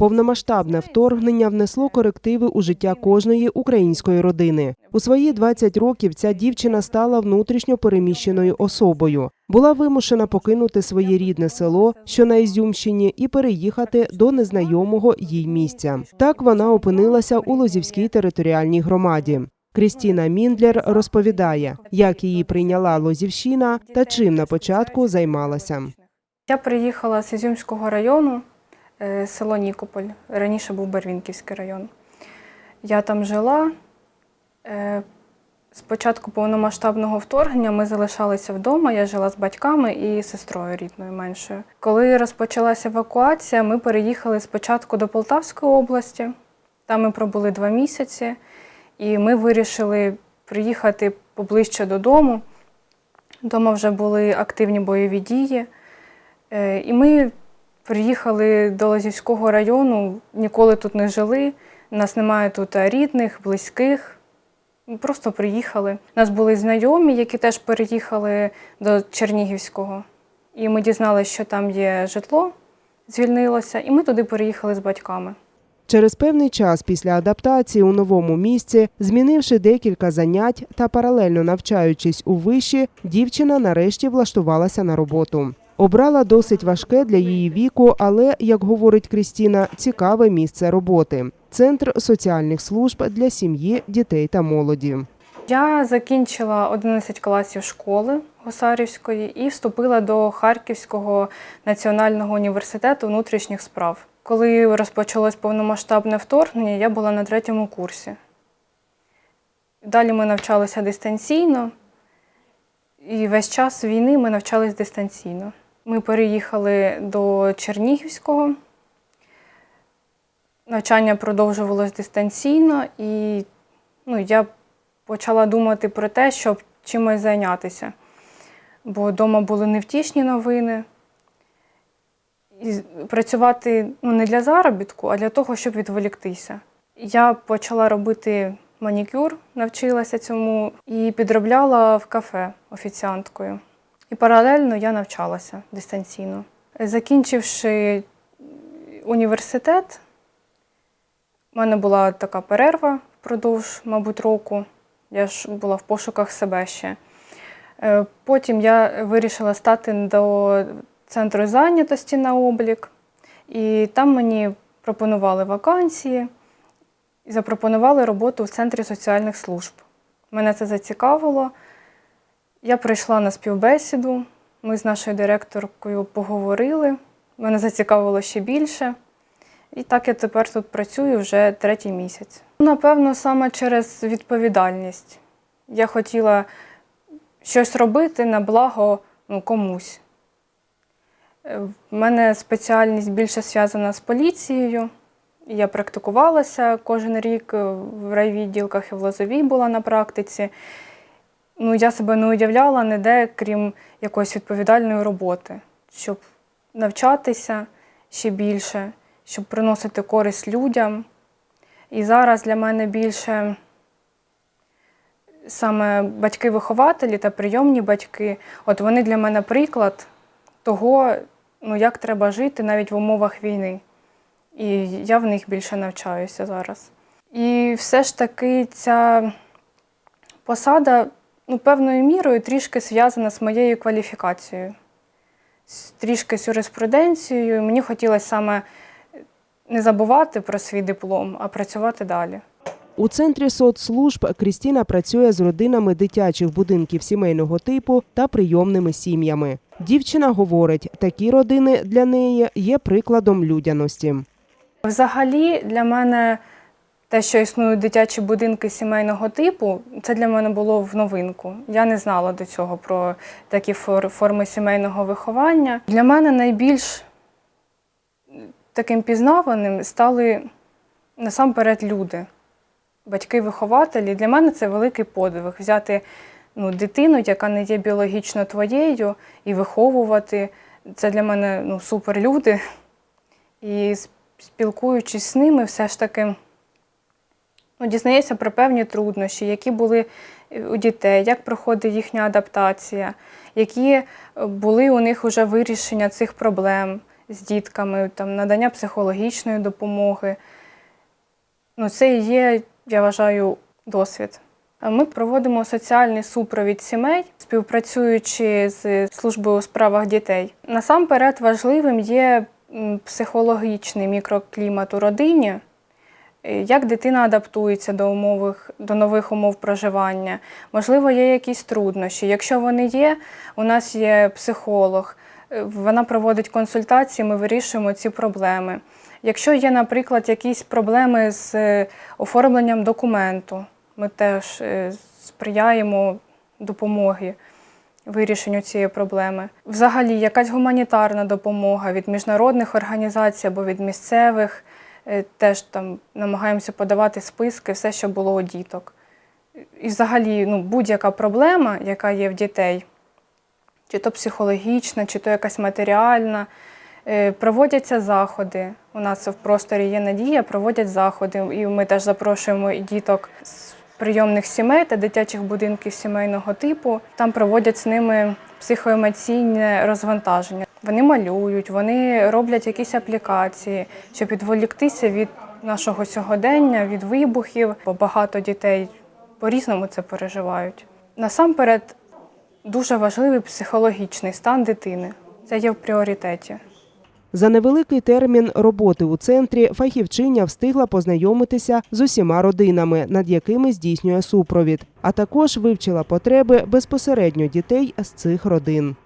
Повномасштабне вторгнення внесло корективи у життя кожної української родини. У свої 20 років ця дівчина стала внутрішньо переміщеною особою. Була вимушена покинути своє рідне село, що на Ізюмщині, і переїхати до незнайомого їй місця. Так вона опинилася у Лозівській територіальній громаді. Крістіна Міндлер розповідає, як її прийняла Лозівщина та чим на початку займалася. Я приїхала з Ізюмського району, село Нікополь. Раніше був Барвінківський район. Я там жила. Е, З початку повномасштабного вторгнення ми залишалися вдома. Я жила з батьками і сестрою рідною меншою. Коли розпочалася евакуація, ми переїхали спочатку до Полтавської області. Там ми пробули два місяці, і ми вирішили приїхати поближче додому. Дома вже були активні бойові дії. Е, І ми приїхали до Лозівського району, ніколи тут не жили. Нас немає тут рідних, близьких. Просто приїхали. У нас були знайомі, які теж переїхали до Чернігівського. І ми дізналися, що там є житло, звільнилося, і ми туди переїхали з батьками. Через певний час після адаптації у новому місці, змінивши декілька занять та паралельно навчаючись у виші, дівчина нарешті влаштувалася на роботу. Обрала досить важке для її віку, але, як говорить Крістіна, цікаве місце роботи центр соціальних служб для сім'ї, дітей та молоді. Я закінчила 11 класів школи Гусарівської і вступила до Харківського національного університету внутрішніх справ. Коли розпочалось повномасштабне вторгнення, я була на третьому курсі. Далі ми навчалися дистанційно, і весь час війни ми навчались дистанційно. Ми переїхали до Чернігівського. Навчання продовжувалось дистанційно, і ну, я почала думати про те, щоб чимось зайнятися. Бо вдома були невтішні новини. І працювати ну, не для заробітку, а для того, щоб відволіктися. Я почала робити манікюр, навчилася цьому і підробляла в кафе офіціанткою. І паралельно я навчалася дистанційно. Закінчивши університет, у мене була така перерва впродовж, мабуть, року. Я ж була в пошуках себе ще. Е, Потім я вирішила стати до центру зайнятості на облік, і там мені пропонували вакансії і запропонували роботу в центрі соціальних служб. Мене це зацікавило. Я прийшла на співбесіду, ми з нашою директоркою поговорили, мене зацікавило ще більше. І так я тепер тут працюю вже третій місяць. Напевно, саме через відповідальність. Я хотіла щось робити на благо ну, комусь. Е, В мене спеціальність більше зв'язана з поліцією. Я практикувалася кожен рік е, в райвідділках і в Лозовій була на практиці. Ну, я себе не уявляла ніде, крім якоїсь відповідальної роботи, щоб навчатися ще більше, щоб приносити користь людям. І зараз для мене більше саме батьки-вихователі та прийомні батьки, от вони для мене приклад того, ну, як треба жити навіть в умовах війни. І я в них більше навчаюся зараз. І все ж таки ця посада ну, певною мірою трішки зв'язана з моєю кваліфікацією, трішки з юриспруденцією. Мені хотілося саме не забувати про свій диплом, а працювати далі. У центрі соцслужб Крістіна працює з родинами дитячих будинків сімейного типу та прийомними сім'ями. Дівчина говорить, такі родини для неї є прикладом людяності. Взагалі, для мене те, що існують дитячі будинки сімейного типу, це для мене було в новинку. Я не знала до цього про такі фор- форми сімейного виховання. Для мене найбільш таким пізнаваним стали насамперед люди, батьки-вихователі. Для мене це великий подвиг взяти ну, дитину, яка не є біологічно твоєю, і виховувати. Це для мене ну, суперлюди. І спілкуючись з ними, все ж таки ну, дізнаєшся про певні труднощі, які були е, у дітей, як проходить їхня адаптація, які е, були у них вже вирішення цих проблем, з дітками, там, надання психологічної допомоги. Ну, це і є, я вважаю, досвід. Ми проводимо соціальний супровід сімей, співпрацюючи з службою у справах дітей. Насамперед важливим є психологічний мікроклімат у родині, як дитина адаптується до, умових, до нових умов проживання. Можливо, є якісь труднощі. Якщо вони є, у нас є психолог, е, вона проводить консультації, ми вирішуємо ці проблеми. Якщо є, наприклад, якісь проблеми з е, оформленням документу, ми теж е, сприяємо допомоги вирішенню цієї проблеми. Взагалі, якась гуманітарна допомога від міжнародних організацій або від місцевих, е, теж там намагаємося подавати списки, все, що було у діток. І взагалі, ну, будь-яка проблема, яка є в дітей, чи то психологічна, чи то якась матеріальна. Е, Проводяться заходи. У нас в просторі є надія, проводять заходи. І ми теж запрошуємо і діток з прийомних сімей та дитячих будинків сімейного типу. Там проводять з ними психоемоційне розвантаження. Вони малюють, вони роблять якісь аплікації, щоб відволіктися від нашого сьогодення, від вибухів, бо багато дітей по-різному це переживають. Насамперед, дуже важливий психологічний стан дитини. Це є в пріоритеті. За невеликий термін роботи у центрі фахівчиня встигла познайомитися з усіма родинами, над якими здійснює супровід, а також вивчила потреби безпосередньо дітей з цих родин.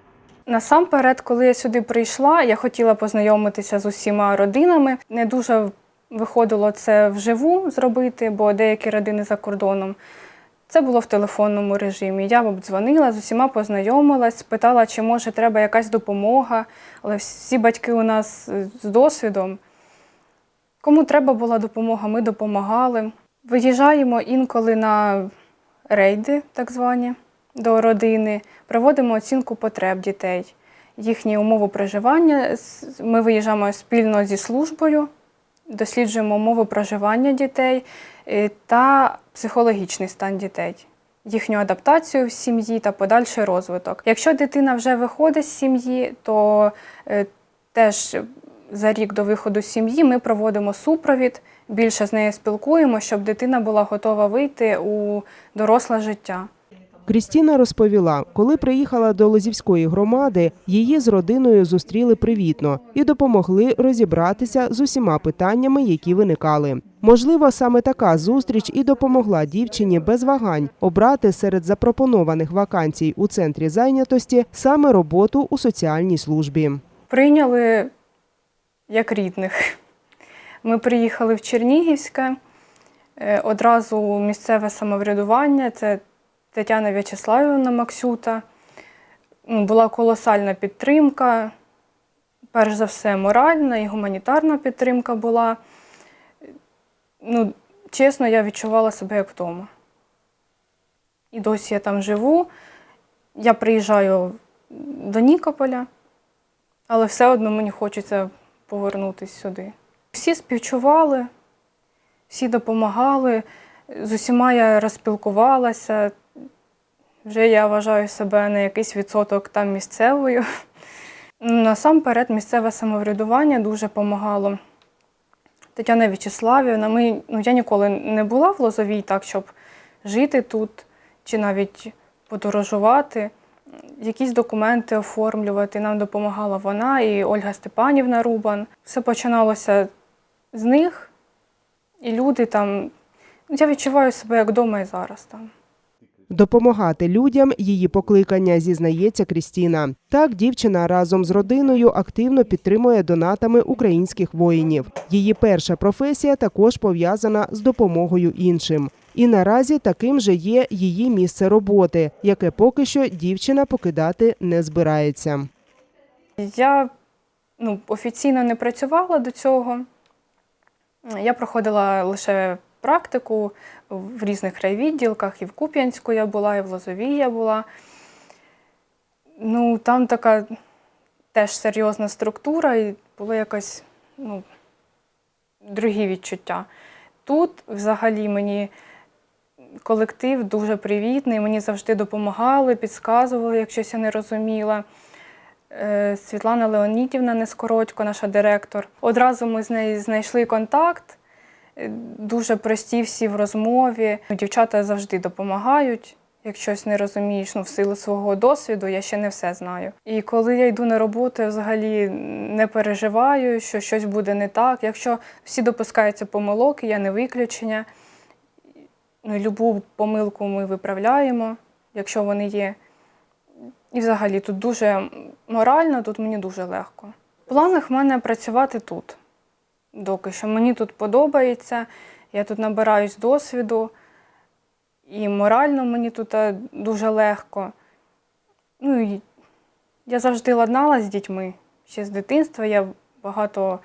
Насамперед, коли я сюди прийшла, я хотіла познайомитися з усіма родинами. Не дуже виходило це вживу зробити, бо деякі родини за кордоном. Це було в телефонному режимі. Я обдзвонила, з усіма познайомилась, спитала, чи може треба якась допомога. Але всі батьки у нас е, з досвідом. Кому треба була допомога, ми допомагали. Виїжджаємо інколи на рейди, так звані, до родини, проводимо оцінку потреб дітей, їхні умови проживання. Ми виїжджаємо спільно зі службою, досліджуємо умови проживання дітей е, та психологічний стан дітей, їхню адаптацію в сім'ї та подальший розвиток. Якщо дитина вже виходить з сім'ї, то е, теж за рік до виходу з сім'ї ми проводимо супровід, більше з нею спілкуємо, щоб дитина була готова вийти у доросле життя. Крістіна розповіла, коли приїхала до Лозівської громади, її з родиною зустріли привітно і допомогли розібратися з усіма питаннями, які виникали. Можливо, саме така зустріч і допомогла дівчині без вагань обрати серед запропонованих вакансій у центрі зайнятості саме роботу у соціальній службі. Прийняли як рідних. Ми приїхали в Чернігівське, е, одразу місцеве самоврядування, це Тетяна В'ячеславівна Максюта. Була колосальна підтримка, перш за все, моральна і гуманітарна підтримка була. Ну, чесно, я відчувала себе як вдома. І досі я там живу. Я приїжджаю до Нікополя, але все одно мені хочеться повернутися сюди. Всі співчували, всі допомагали, з усіма я розпілкувалася. Вже я вважаю себе на якийсь відсоток там місцевою. Насамперед, місцеве самоврядування дуже допомагало. Тетяна В'ячеславівна, ми, ну, я ніколи не була в Лозовій так, щоб жити тут чи навіть подорожувати, якісь документи оформлювати. Нам допомагала вона і Ольга Степанівна Рубан. Все починалося з них, і люди там. Я відчуваю себе як вдома і зараз там. Допомагати людям її покликання, зізнається Крістіна. Так, дівчина разом з родиною активно підтримує донатами українських воїнів. Її перша професія також пов'язана з допомогою іншим. І наразі таким же є її місце роботи, яке поки що дівчина покидати не збирається. Я ну, офіційно не працювала до цього. Я проходила лише практику в різних райвідділках, і в Куп'янську я була, і в Лозовій я була. Ну, там така теж серйозна структура, і було якось ну, другі відчуття. Тут взагалі мені колектив дуже привітний, мені завжди допомагали, підказували, як щось я не розуміла. е, Світлана Леонідівна Нескородько, наша директор. Одразу ми з нею знайшли контакт. Дуже прості всі в розмові. Дівчата завжди допомагають. Як щось не розумієш, ну в силу свого досвіду, я ще не все знаю. І коли я йду на роботу, я взагалі не переживаю, що щось буде не так. Якщо всі допускаються помилок, я не виключення. Ну, любу помилку ми виправляємо, якщо вони є. І взагалі тут дуже морально, тут мені дуже легко. В планах в мене працювати тут. Доки що мені тут подобається, я тут набираюсь досвіду, і морально мені тут е, дуже легко. Ну, і я завжди ладнала з дітьми. Ще з дитинства я багато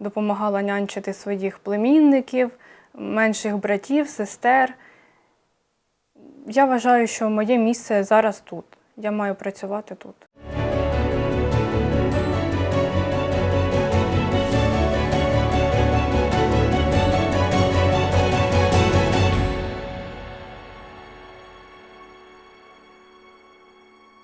допомагала нянчити своїх племінників, менших братів, сестер. Я вважаю, що моє місце зараз тут. Я маю працювати тут.